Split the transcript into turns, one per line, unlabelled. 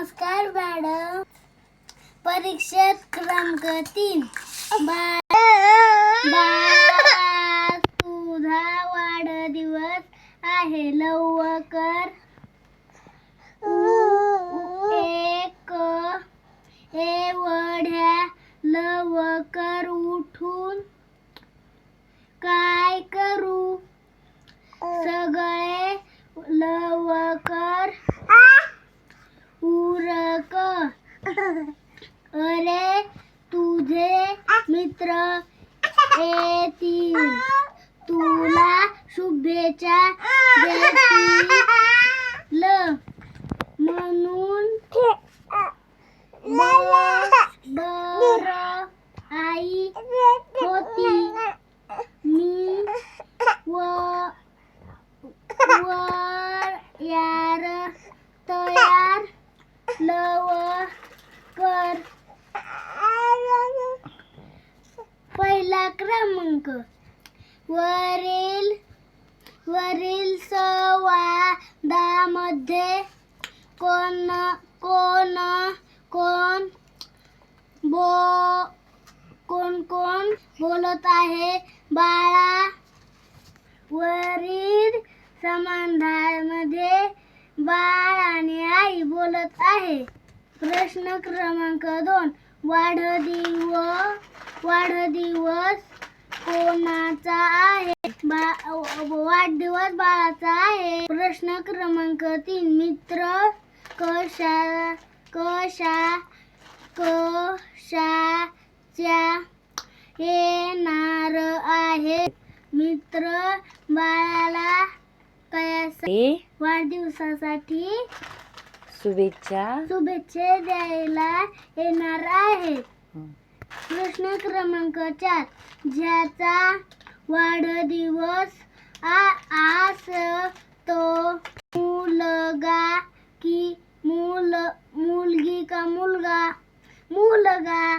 नमस्कार मॅडम. परीक्षेत क्रमांक तीन. बाळा, तुझा वाढदिवस आहे. लवकर एक एवढ्या लवकर उठून अरे तुझे मित्र येतील तुला शुभेच्छा देतील म्हणून बर आई होती मी व वर यार तयार कर. पहिला क्रमांक. वरील वरील संवादामध्ये कोण कोण कोण बो कोण कोण बोलत आहे? बाळा. वरील संबंधामध्ये बाळ आणि आई बोलत आहे. प्रश्न क्रमांक दोन वाढदिव वाढदिवस कोणाचा आहे? बा वाढदिवस बाळाचा आहे. प्रश्न क्रमांक तीन मित्र कशा कशा कशाच्या येणार आहे मित्र बाळाला कयास
हे
वाढदिवसासाठी
शुभेच्छा.
शुभेच्छा द्यायला येणार आहे. प्रश्न क्रमांक चार. ज्याचा वाढदिवस आ- तो मुलगा की मुल मुलगी का मुलगा? मुलगा.